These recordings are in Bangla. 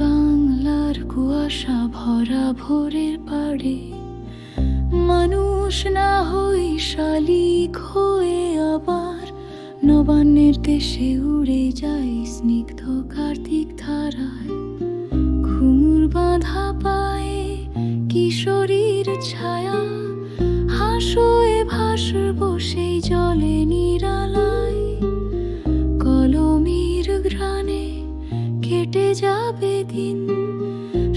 বাংলার কুয়াশা ভরা ভোরের পাড়ে, মানুষ না হই শালিক হয়ে আবার, নবান্নের দেশে উড়ে যায় স্নিগ্ধ কার্তিক ধারায়। ঘুমুর বাঁধা পায়ে কিশোরীর ছায়া হাসোয় ভাসব সেই জলে নিরালায় কেটে যাবে দিন।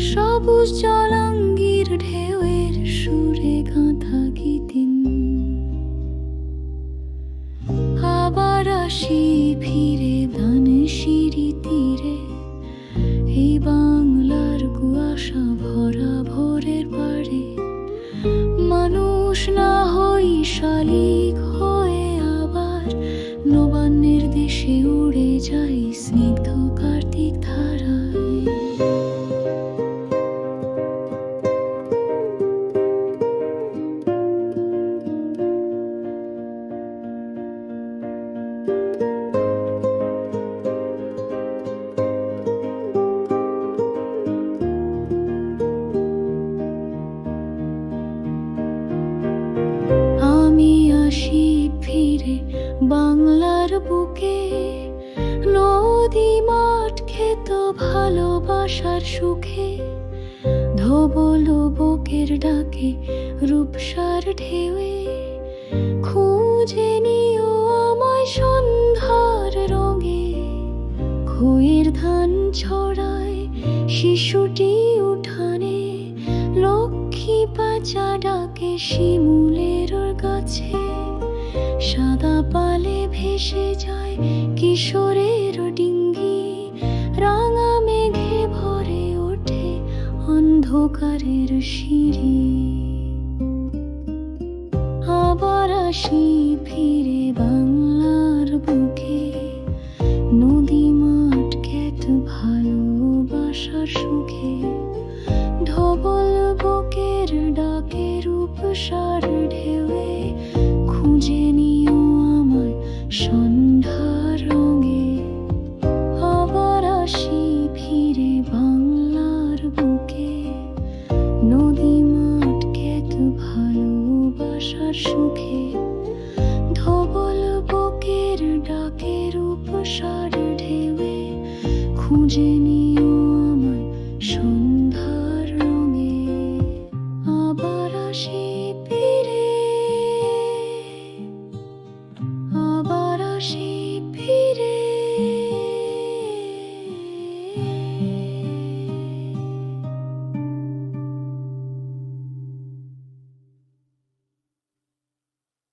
সবুজ জলাঙ্গির ঢেউয়ের সুরে গাঁথা গীতিন আবার আসি ফিরে বানে সিঁড়ি তীরে এই বাংলার কুয়াশা ভরা ভোরের পাড়ে মানুষ না হই শালিক আসি ফিরে বাংলার বুকে। নদী মাঠ খেত ভালোবাসার সুখে। ধবল বুকের ডাকে রূপসার ঢেউয়ে। খুঁজে নিও আমায় সন্ধ্যার রঙে। খইয়ের ধান ছড়ায় শিশুটি উঠানে। লক্ষ্মী পাচা ডাকে শিমুলের গাছে। সাদা পালে ভেসে যায় কিশোরের ডিঙ্গি। রাঙা মেঘে ভরে ওঠে অন্ধকারের সিঁড়ি। আবার আসি ফিরে বাংলার বুকে। নদী মাঠ খেত ভালোবাসার সুখে। ধবল বুকের ডাকে রূপসার ঢেউয়ে ভালোবাসার সুখে ধবল বকের ডাকের উপসার ঢেউয়ে খুঁজে নিও